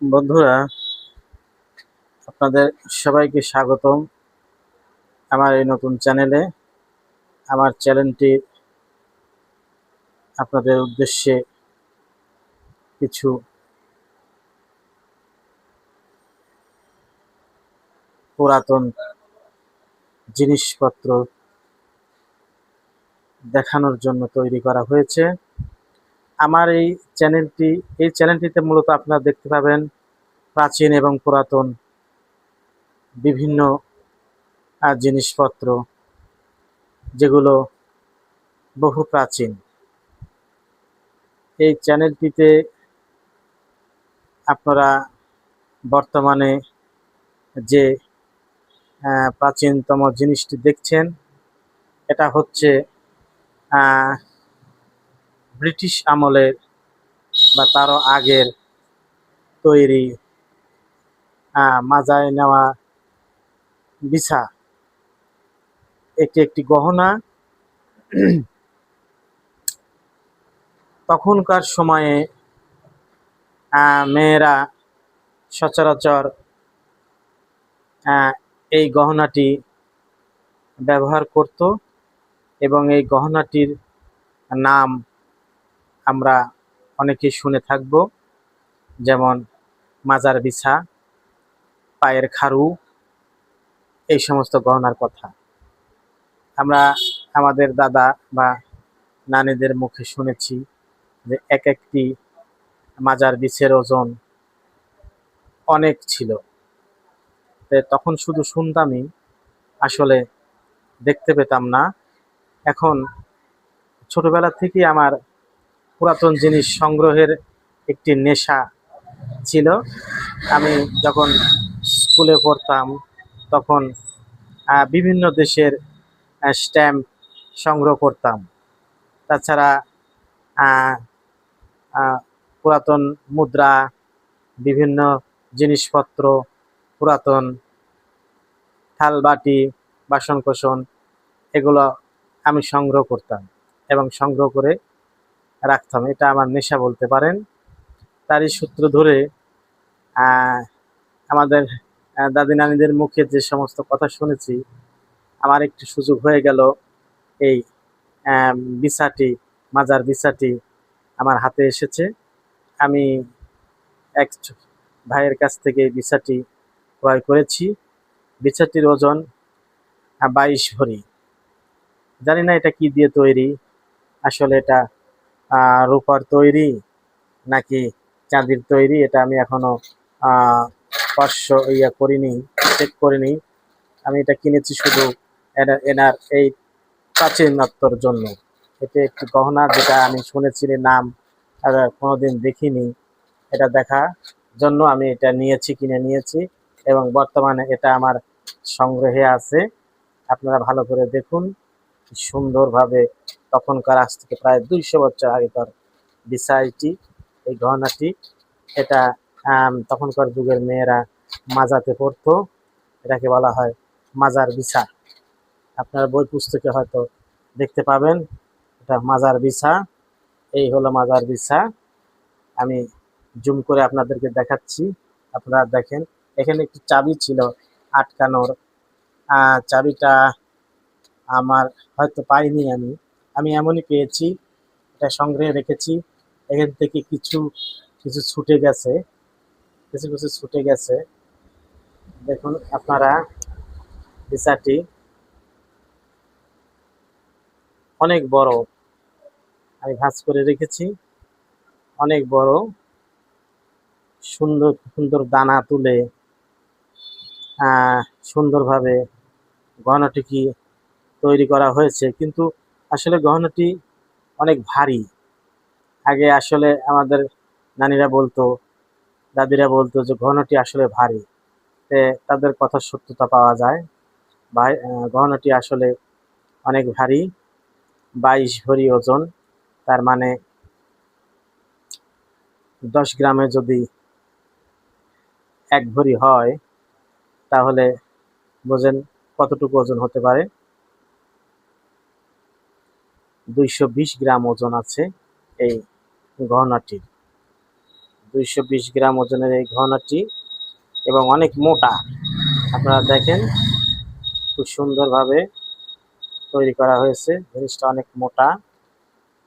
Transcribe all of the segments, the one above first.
বন্ধুরা, আপনাদের সবাইকে স্বাগতম আমার এই নতুন চ্যানেলে। আমার চ্যানেলটি আপনাদের উদ্দেশ্যে কিছু পুরাতন জিনিসপত্র দেখানোর জন্য তৈরি করা হয়েছে। আমার এই চ্যানেলটি, এই চ্যানেলটিতে মূলত আপনারা দেখতে পাবেন প্রাচীন এবং পুরাতন বিভিন্ন জিনিসপত্র যেগুলো বহু প্রাচীন। এই চ্যানেলটিতে আপনারা বর্তমানে যে প্রাচীনতম জিনিসটি দেখছেন, এটা হচ্ছে ব্রিটিশ আমলের বা তারও আগের তৈরি মাজায় নেওয়া বিছা। এটি একটি গহনা। তখনকার সময়ে মেয়েরা সচরাচর এই গহনাটি ব্যবহার করত এবং এই গহনাটির নাম আমরা অনেকেই শুনে থাকব। যেমন মাজার বিছা, পায়ের খারু, এই সমস্ত গহনার কথা। আমরা আমাদের দাদা বা নানীদের মুখে শুনেছি যে এক একটি মাজার বিছের ওজন অনেক ছিল। তখন শুধু শুনতামই, আসলে দেখতে পেতাম না। এখন ছোটবেলা থেকেই আমার পুরাতন জিনিস সংগ্রহের একটি নেশা ছিল। আমি যখন স্কুলে পড়তাম, তখন বিভিন্ন দেশের স্ট্যাম্প সংগ্রহ করতাম। তাছাড়া পুরাতন মুদ্রা, বিভিন্ন জিনিসপত্র, পুরাতন থাল বাটি বাসন কোসন এগুলো আমি সংগ্রহ করতাম এবং সংগ্রহ করে রাখতাম এটা আমার নেশা বলতে পারেন। তারই সূত্র ধরে আমাদের দাদি নানিদের মুখে যে সমস্ত কথা শুনেছি, আমার একটু সুযোগ হয়ে গেল। এই বিছাটি মাজার বিছাটি আমার হাতে এসেছে। আমি এক ভাইয়ের কাছ থেকে বিছাটি ক্রয় করেছি। বিছাটির ওজন বাইশ ভরি। জানি না এটা কি দিয়ে তৈরি। আসলে এটা রূপার তৈরি নাকি চাঁদির তৈরি এটা আমি এখনও আহ, স্পর্শ ইয়া করিনি চেক করিনি। আমি এটা কিনেছি শুধু এনার এনার এই প্রাচীনত্বর জন্য। এটি একটি গহনা যেটা আমি শুনেছি নাম আর কোনোদিন দেখিনি। এটা দেখা জন্য আমি এটা নিয়েছি কিনে নিয়েছি এবং বর্তমানে এটা আমার সংগ্রহে আছে। আপনারা ভালো করে দেখুন। কি সুন্দরভাবে তখনকার আজ থেকে প্রায় দুইশো বছর আগেকার বিষয়টি এই গহনাটি, এটা তখনকার যুগের মেয়েরা মাজাতে পড়তো। এটাকে বলা হয় মাজার বিছা আপনারা বই পুস্তকে হয়তো দেখতে পাবেন, এটা মাজার বিছা এই হলো মাজার বিছা আমি জুম করে আপনাদেরকে দেখাচ্ছি। আপনারা দেখেন, এখানে একটি চাবি ছিল আটকানোর। চাবিটা আমার হয়তো পাইনি আমি। আমি এমনই পেয়েছি, এটা সংগ্রহে রেখেছি। এখান থেকে কিছু কিছু ছুটে গেছে, কিছু কিছু ছুটে গেছে। দেখুন আপনারা ভিসাটি অনেক বড়। আমি ভাঁজ করে রেখেছি। অনেক বড়, সুন্দর সুন্দর দানা তুলে সুন্দরভাবে গহনাটি তৈরি করা হয়েছে, কিন্তু আসলে গহনাটি অনেক ভারী। আগে আসলে আমাদের নানিরা বলতো, দাদিরা বলতো যে গহনাটি আসলে ভারী। তে তাদের কথার সত্যতা পাওয়া যায়। ভাই গহনাটি আসলে অনেক ভারী, বাইশ ভরি ওজন। তার মানে দশ গ্রামে যদি এক ভরি হয়, তাহলে বোঝেন কতটুকু ওজন হতে পারে। দুইশো বিশ গ্রাম ওজন আছে এই গহনাটির দুইশো গ্রাম ওজনের এই গহনাটি এবং অনেক মোটা। আপনারা দেখেন খুব সুন্দরভাবে তৈরি করা হয়েছে। জিনিসটা অনেক মোটা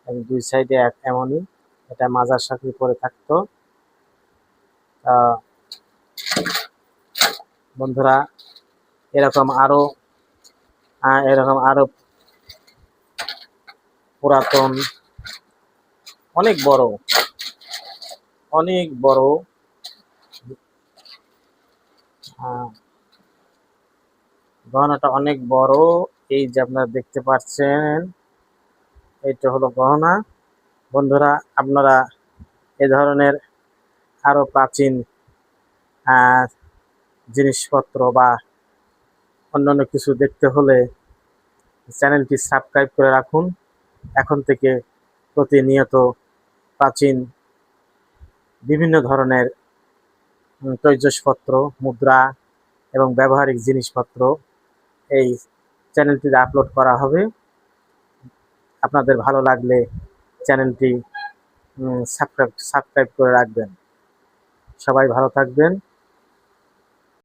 এবং দুই সাইডে এমনই। এটা মাজার সাথে পরে থাকতো। বন্ধুরা এরকম আরও আহ, এরকম আরও পুরাতন, অনেক বড় অনেক বড় গহনাটা অনেক বড়, এই যে আপনারা দেখতে পাচ্ছেন, এইটা হলো গহনা। বন্ধুরা, আপনারা এ ধরনের আরও প্রাচীন জিনিসপত্র বা অন্যান্য কিছু দেখতে হলে চ্যানেলটি সাবস্ক্রাইব করে রাখুন। এখন থেকে প্রতিনিয়ত প্রাচীন বিভিন্ন ধরনের তৈজসপত্র, মুদ্রা এবং ব্যবহারিক জিনিসপত্র এই চ্যানেলটিতে আপলোড করা হবে। আপনাদের ভালো লাগলে চ্যানেলটি সাবস্ক্রাইব সাবস্ক্রাইব করে রাখবেন। সবাই ভালো থাকবেন।